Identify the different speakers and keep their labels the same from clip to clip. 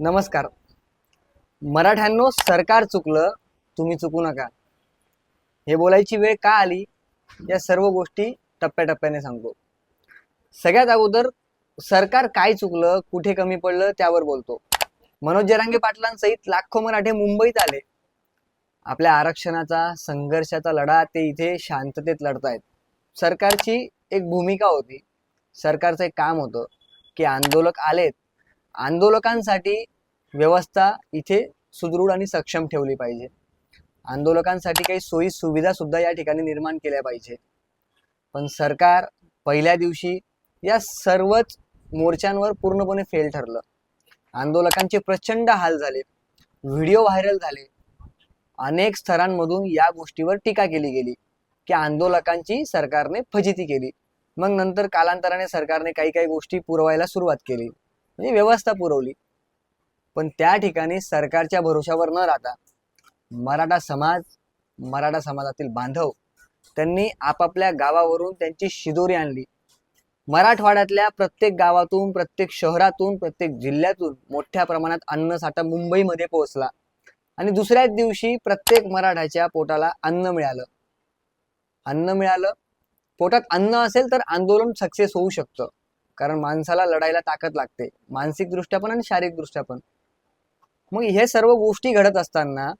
Speaker 1: नमस्कार. मराठ्यांनो सरकार चुकलं तुम्ही चुकू नका. हे बोलायची वेळ का आली? या सर्व गोष्टी टप्प्याटप्प्याने सांगतो. सगळ्यात अगोदर सरकार काय चुकलं कुठे कमी पडलं त्यावर बोलतो. मनोज जरांगे पाटलांसहित लाखो मराठे मुंबईत आले. आपल्या आरक्षणाचा संघर्षाचा लढा ते इथे शांततेत लढतायत. सरकारची एक भूमिका होती. सरकारचं एक काम होतं की आंदोलक आलेत. आंदोलकांसाठी व्यवस्था इथे सुदृढ आणि सक्षम ठेवली पाहिजे. आंदोलकांसाठी काही सोयी सुविधा सुद्धा या ठिकाणी निर्माण केल्या पाहिजे. पण सरकार पहिल्या दिवशी या सर्वच मोर्चांवर पूर्णपणे फेल ठरलं. आंदोलकांचे प्रचंड हाल झाले. व्हिडिओ व्हायरल झाले. अनेक स्तरांमधून या गोष्टीवर टीका केली गेली की आंदोलकांची सरकारने फजिती केली. मग नंतर कालांतराने सरकारने काही काही गोष्टी पुरवायला सुरुवात केली. म्हणजे व्यवस्था पुरवली. पण त्या ठिकाणी सरकारच्या भरोशावर न राहता मराठा समाज मराठा समाजातील बांधव त्यांनी आपापल्या गावावरून त्यांची शिदोरी आणली. मराठवाड्यातल्या प्रत्येक गावातून प्रत्येक शहरातून प्रत्येक जिल्ह्यातून मोठ्या प्रमाणात अन्न साठा मुंबईमध्ये पोहोचला. आणि दुसऱ्याच दिवशी प्रत्येक मराठाच्या पोटाला अन्न मिळालं. अन्न मिळालं. पोटात अन्न असेल तर आंदोलन सक्सेस होऊ शकतं. कारण माणसाला लढायला ताकद लागते. मानसिक दृष्ट्या पण आणि शारीरिक दृष्ट्या पण. मग हे सर्व गोष्टी घडत असताना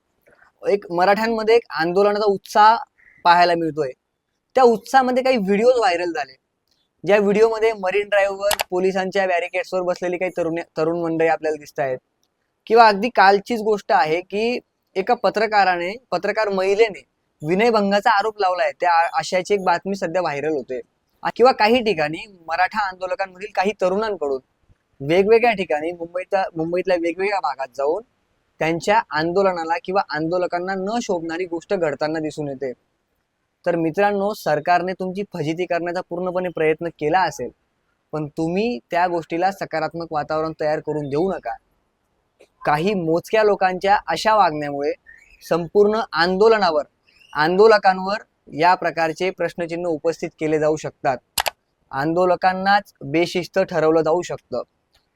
Speaker 1: एक मराठ्यांमध्ये एक आंदोलनाचा उत्साह पाहायला मिळतोय. त्या उत्साहामध्ये काही व्हिडिओज व्हायरल झाले. ज्या व्हिडिओमध्ये मरीन ड्राईव्हवर पोलिसांच्या बॅरिकेड्सवर बसलेली काही तरुण तरुण मंडळी आपल्याला दिसत आहेत. किंवा अगदी कालचीच गोष्ट आहे की एका पत्रकाराने पत्रकार महिलेने विनयभंगाचा आरोप लावलाय. त्या आशयाची एक बातमी सध्या व्हायरल होते. किंवा काही ठिकाणी मराठा आंदोलकांमधील काही तरुणांकडून वेगवेगळ्या ठिकाणी मुंबईच्या मुंबईतल्या वेगवेगळ्या भागात जाऊन त्यांच्या आंदोलनाला किंवा आंदोलकांना न शोभणारी गोष्ट घडताना दिसून येते. तर मित्रांनो सरकारने तुमची फजिती करण्याचा पूर्णपणे प्रयत्न केला असेल पण तुम्ही त्या गोष्टीला सकारात्मक वातावरण तयार करून देऊ नका. काही मोजक्या लोकांच्या अशा वागण्यामुळे संपूर्ण आंदोलनावर आंदोलकांवर या प्रकारचे प्रश्नचिन्ह उपस्थित केले जाऊ शकतात. आंदोलकांनाच बेशिस्त ठरवलं जाऊ शकतं.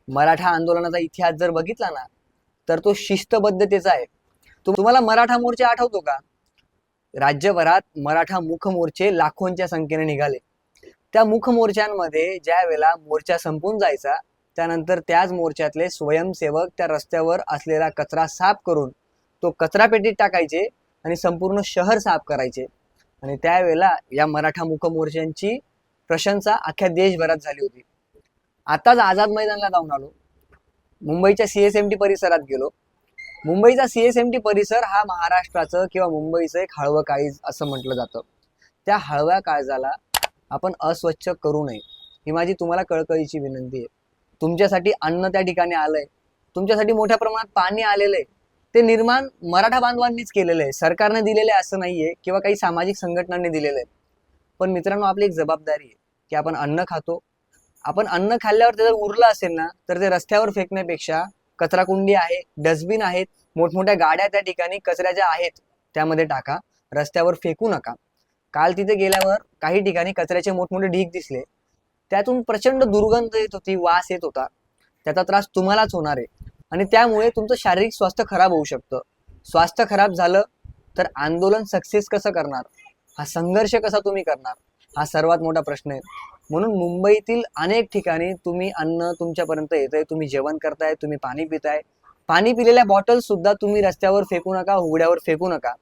Speaker 1: मराठा आंदोलनाचा इतिहास जर बघितला ना तर तो शिस्तबद्धतेचा आहे. तुम्हाला मराठा मोर्चा आठवतो का? राज्यभरात मराठा मुख मोर्चे लाखोंच्या संख्येने निघाले. त्या मुख मोर्चांमध्ये ज्या वेळेला मोर्चा संपून जायचा त्यानंतर त्याच मोर्चातले स्वयंसेवक त्या रस्त्यावर असलेला कचरा साफ करून तो कचरापेटीत टाकायचे आणि संपूर्ण शहर साफ करायचे. आणि त्यावेळेला या मराठा मुख मोर्चांची प्रशंसा अख्ख्या देशभरात झाली होती. आताच आझाद मैदानला जाऊन आलो. मुंबईच्या सी एस एम टी परिसरात गेलो. मुंबईचा सी एस एम टी परिसर हा महाराष्ट्राचं किंवा मुंबईचं एक हळवं काळीज असं म्हटलं जातं. त्या हळव्या काळजाला आपण अस्वच्छ करू नये ही माझी तुम्हाला कळकळीची विनंती आहे. तुमच्यासाठी अन्न त्या ठिकाणी आलंय. तुमच्यासाठी मोठ्या प्रमाणात पाणी आलेलं आहे. ते निर्माण मराठा बांधवांनीच केलेलं आहे. सरकारने दिलेलं आहे असं नाहीये किंवा काही सामाजिक संघटनांनी दिलेलं आहे. पण मित्रांनो आपली एक जबाबदारी आहे की आपण अन्न खातो. आपण अन्न खाल्ल्यावर ते जर उरलं असेल ना तर ते रस्त्यावर फेकण्यापेक्षा कचराकुंडी आहे डस्टबिन आहेत मोठमोठ्या गाड्या त्या ठिकाणी कचऱ्याच्या आहेत त्यामध्ये टाका. रस्त्यावर फेकू नका. काल तिथे गेल्यावर काही ठिकाणी कचऱ्याचे मोठमोठे ढीग दिसले. त्यातून प्रचंड दुर्गंध येत होती वास येत होता. त्याचा त्रास तुम्हालाच होणार आहे. आणि त्यामुळे तुमचं शारीरिक स्वास्थ्य खराब होऊ शकतं. स्वास्थ्य खराब झालं तर आंदोलन सक्सेस कसं करणार? हा संघर्ष कसा तुम्ही करणार? हा सर्वात मोठा प्रश्न आहे. म्हणून मुंबईतील अनेक ठिकाणी तुम्ही अन्न तुमच्यापर्यंत येतंय तुम्ही जेवण करताय तुम्ही पाणी पिताय. पाणी पिलेल्या बॉटल्स सुद्धा तुम्ही रस्त्यावर फेकू नका उघड्यावर फेकू नका.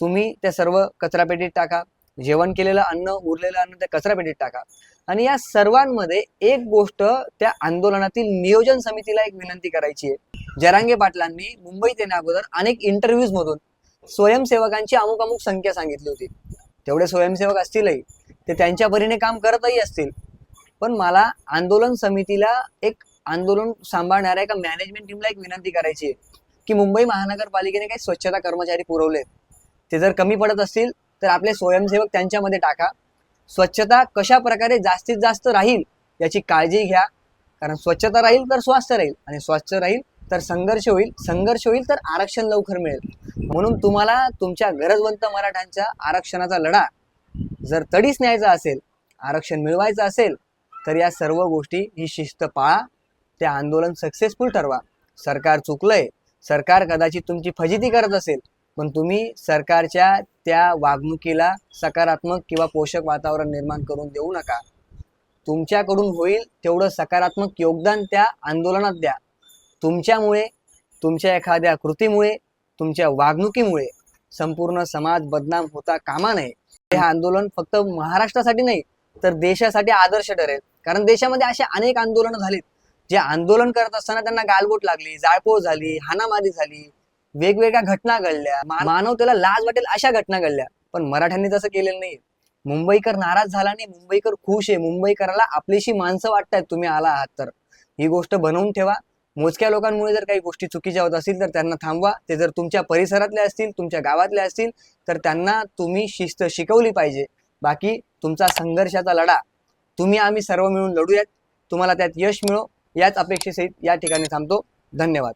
Speaker 1: तुम्ही त्या सर्व कचरापेटीत टाका. जेवण केलेलं अन्न उरलेलं अन्न त्या कचरापेटीत टाका. आणि या सर्वांमध्ये एक गोष्ट त्या आंदोलनातील नियोजन समितीला एक विनंती करायची आहे. जरांगे पाटलांनी मुंबईत येण्या अगोदर अनेक इंटरव्ह्यूज मधून स्वयंसेवकांची अमुक अमुक संख्या सांगितली होती. तेवढे स्वयंसेवक असतीलही ते त्यांच्या परीने काम करतही असतील. पण मला आंदोलन समितीला एक आंदोलन सांभाळणाऱ्या एका मॅनेजमेंट टीमला एक विनंती करायची आहे की मुंबई महानगरपालिकेने काही स्वच्छता कर्मचारी पुरवलेत. ते जर कमी पडत असतील तर आपले स्वयंसेवक त्यांच्यामध्ये टाका. स्वच्छता कशा प्रकारे जास्तीत जास्त राहील याची काळजी घ्या. कारण स्वच्छता राहील तर स्वास्थ्य राहील आणि स्वास्थ्य राहील तर संघर्ष होईल. संघर्ष होईल तर आरक्षण लवकर मिळेल. म्हणून तुम्हाला तुमच्या गरजवंत मराठ्यांच्या आरक्षणाचा लढा जर तडीच न्यायचा असेल आरक्षण मिळवायचं असेल तर या सर्व गोष्टी ही शिस्त पाळा. ते आंदोलन सक्सेसफुल ठरवा. सरकार चुकलंय. सरकार कदाचित तुमची फजिती करत असेल. पण तुम्ही सरकारच्या त्या वागणुकीला सकारात्मक किंवा पोषक वातावरण निर्माण करून देऊ नका. तुमच्याकडून होईल तेवढं सकारात्मक योगदान त्या आंदोलनात द्या. तुमच्यामुळे तुमच्या एखाद्या कृतीमुळे तुमच्या वागणुकीमुळे संपूर्ण समाज बदनाम होता कामा नये. हे आंदोलन फक्त महाराष्ट्रासाठी नाही तर देशासाठी आदर्श ठरेल. कारण देशामध्ये असे अनेक आंदोलनं झालीत. जे आंदोलन करत असताना त्यांना गालबोट लागली जाळपोळ झाली हाणामारी झाली. वेगवेगळ्या घटना घडल्या. मानवतेला लाज वाटेल अशा घटना घडल्या. पण मराठ्यांनी तसं केलेलं नाही मुंबईकर नाराज झाला नाही मुंबईकर खुश आहे. मुंबईकराला आपलीशी माणसं वाटतायत तुम्ही आला आहात तर. ही गोष्ट बनवून ठेवा. मोजक्या लोकांमुळे जर काही गोष्टी चुकीच्या होत असतील तर त्यांना थांबवा. ते जर तुमच्या परिसरातले असतील तुमच्या गावातले असतील तर त्यांना तुम्ही शिस्त शिकवली पाहिजे. बाकी तुमचा संघर्षाचा लढा. तुम्ही आम्ही सर्व मिळून लढूयात. तुम्हाला त्यात यश मिळो. याच अपेक्षेसहित या ठिकाणी थांबतो. धन्यवाद.